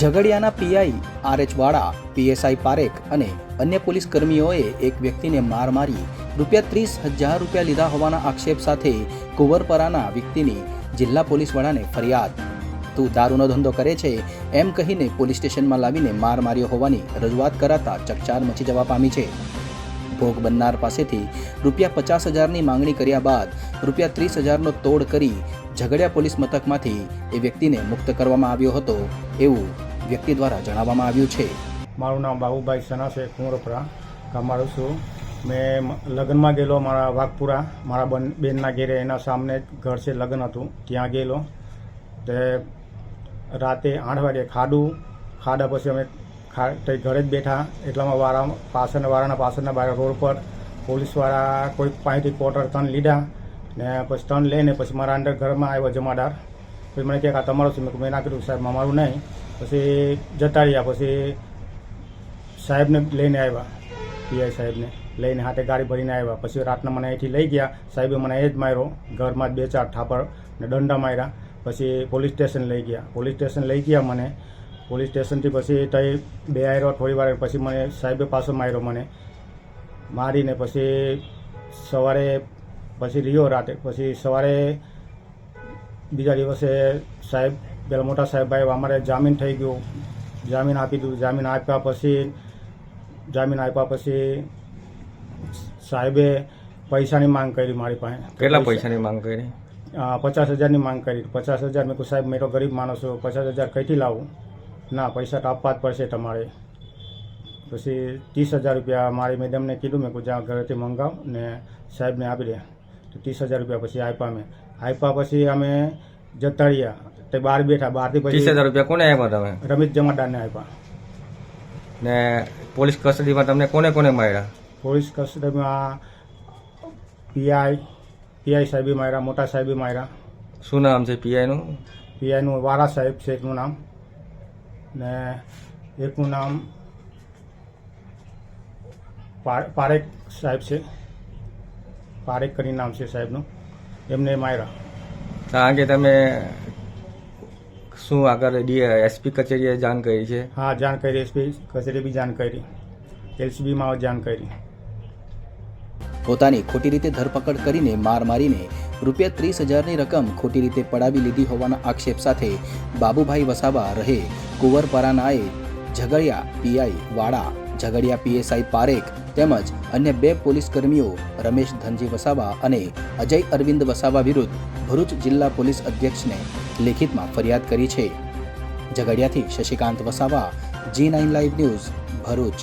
ઝઘડિયાના PI R H Vada PSI Parekh અને અન્ય police કર્મીઓએ એક વ્યક્તિને માર મારી રૂપિયા ત્રીસ હજાર રૂપિયા લીધા હોવાના આક્ષેપ સાથે કુંવરપરાના વ્યક્તિની જિલ્લા પોલીસ વડાને ફરિયાદ. તું દારૂનો ધંધો કરે છે એમ કહીને પોલીસ સ્ટેશનમાં લાવીને માર માર્યો હોવાની રજૂઆત કરાતા ચકચાર મચી જવા પામી છે. ભોગ બનનાર પાસેથી રૂપિયા પચાસ હજારની માંગણી કર્યા બાદ રૂપિયા ત્રીસ હજારનો તોડ કરી ઝઘડિયા પોલીસ મથકમાંથી એ વ્યક્તિને મુક્ત કરવામાં આવ્યો હતો. એવું વ્યક્તિ દ્વારા જણાવવામાં આવ્યું છે. મારું નામ બાબુભાઈ સના છે કુંવરપરા ગામમાં છું. મેં લગ્નમાં ગયેલો મારા વાઘપુરા, મારા બન, બેનના ઘેરે. એના સામને ઘર છે લગ્ન હતું, ત્યાં ગયેલો. તે રાતે આઠ વાગે ખાડું, ખાડા પછી અમે ખા ઘરે જ બેઠા. એટલામાં વારા, પાછળના વારાના પાછળના બાર રોડ પર પોલીસવાળા કોઈ પાસેથી ક્વાર્ટર ત્રણ લીધા ને પછી ટન લઈને પછી મારા અંદર ઘરમાં આવ્યો જમાદાર. પછી મને કહે કે આ તમારું છે. મેં ના કર્યું સાહેબ, અમારું નહીં. પછી જતા રહ્યા પછી સાહેબને લઈને આવ્યા, પીઆઈ સાહેબને લઈને હાથે ગાડી ભરીને આવ્યા. પછી રાતના મને અહીંથી લઈ ગયા. સાહેબે મને એ જ માર્યો, ઘરમાં બે ચાર થાપડ ને દંડા માર્યા. પછી પોલીસ સ્ટેશન લઈ ગયા. પોલીસ સ્ટેશન લઈ ગયા મને. પોલીસ સ્ટેશનથી પછી તઈ બે આવ્યો થોડી વાર પછી મને સાહેબે પાછો માર્યો મને. મારીને પછી સવારે પછી રહ્યો રાતે, પછી સવારે બીજા દિવસે સાહેબ પેલા મોટા સાહેબ ભાઈ અમારે જામીન થઈ ગયું. જામીન આપી દીધું. જામીન આપ્યા પછી જામીન આપ્યા પછી સાહેબે પૈસાની માંગ કરી મારી પાસે. કેટલા પૈસાની માંગ કરી? પચાસ હજારની માંગ કરી. પચાસ હજાર મેં કહ્યું સાહેબ મેં તો ગરીબ માણસ છું. પચાસ હજાર કઈથી લાવું? ના પૈસા તો આપવા જ પડશે તમારે. પછી ત્રીસ હજાર રૂપિયા મારી મેડમને કીધું. મેં જ્યાં ઘરેથી મંગાવ ને સાહેબને આપી દે. તો ત્રીસ હજાર રૂપિયા પછી આપ્યા મેં આપ્યા પછી અમે જતા રહ્યા તે બહાર બેઠા બહારથી ત્રીસ પછી હજાર રૂપિયા કોને આપ્યા તમે? રમેશ જમાદારને આપ્યા ને પોલીસ કસ્ટડીમાં તમને કોને કોને માર્યા? પોલીસ કસ્ટડીમાં પીઆઈ પીઆઈ સાહેબે માર્યા મોટા સાહેબે માર્યા. શું નામ છે પીઆઈનું? પીઆઈનું વારા સાહેબ છે એકનું નામ. ને એકનું નામ પારેખ સાહેબ છે. પારેખ કરી નામ છે સાહેબનું. એમને માર્યા. આ અંગે તમે શું આગળ એસપી કચેરીએ જાણ કરી છે? હા જાણ કરી એસપી કચેરી બી જાણ કરી. એલસીબીમાં જાણ કરી. પોતાની ખોટી રીતે ધરપકડ કરીને માર મારીને રૂપિયા ત્રીસ હજારની રકમ ખોટી રીતે પડાવી લીધી હોવાના આક્ષેપ સાથે બાબુભાઈ વસાવા રહે કુંવરપરાનાએ ઝઘડિયા પીઆઈ વાડા ઝઘડિયા પીએસઆઈ પારેખ તેમજ અન્ય બે પોલીસ કર્મીઓ રમેશ ધનજી વસાવા અને અજય અરવિંદ વસાવા વિરુદ્ધ ભરૂચ જિલ્લા પોલીસ અધ્યક્ષને લેખિતમાં ફરિયાદ કરી છે. ઝઘડિયાથી Shashikant Vasava G nine live news Bharuch.